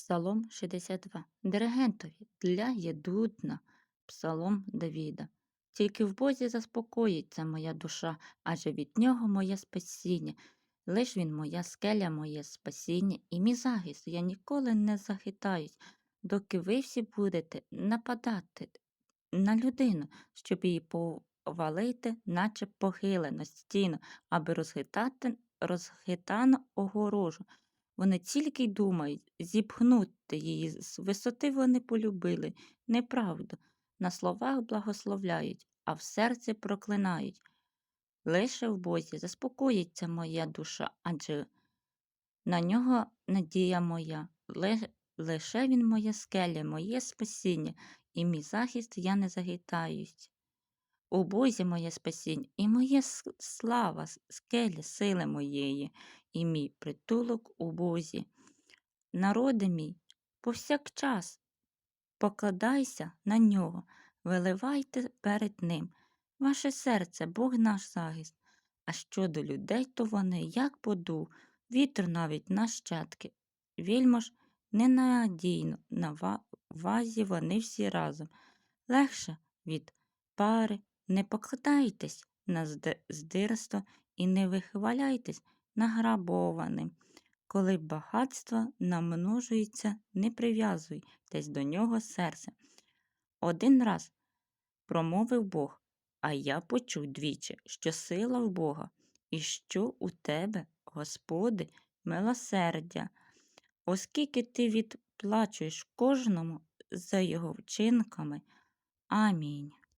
Псалом 62. Диригентові для єдудна. Псалом Давіда. Тільки в Бозі заспокоїться моя душа, адже від нього моє спасіння. Лиш він моя скеля, моє спасіння, і мій захист. Я ніколи не захитаюсь, доки ви всі будете нападати на людину, щоб її повалити, наче похилену стіну, аби розхитати розхитану огорожу. Вони тільки й думають зіпхнути її з висоти вони полюбили неправду. На словах благословляють, а в серці проклинають. Лише в Бозі заспокоїться моя душа, адже на нього надія моя. Лише він моя скеля, моє спасіння, і мій захист я не загитаюсь. У Бозі моє спасіння, і моє слава, скеля сили моєї, і мій притулок у Бозі. Народи мій, повсякчас покладайся на нього, виливайте перед ним. Ваше серце, Бог наш захист. А щодо людей, то вони, як подув, вітер навіть нащадки. Вільмож ненадійно на вазі вони всі разом. Легше від пари, не покладайтесь на здирство і не вихваляйтесь награбованим. Коли багатство намножується, не прив'язуйтесь до нього серце. Один раз промовив Бог, а я почув двічі, що сила в Бога, і що у тебе, Господи, милосердя, оскільки ти відплачуєш кожному за його вчинками. Амінь.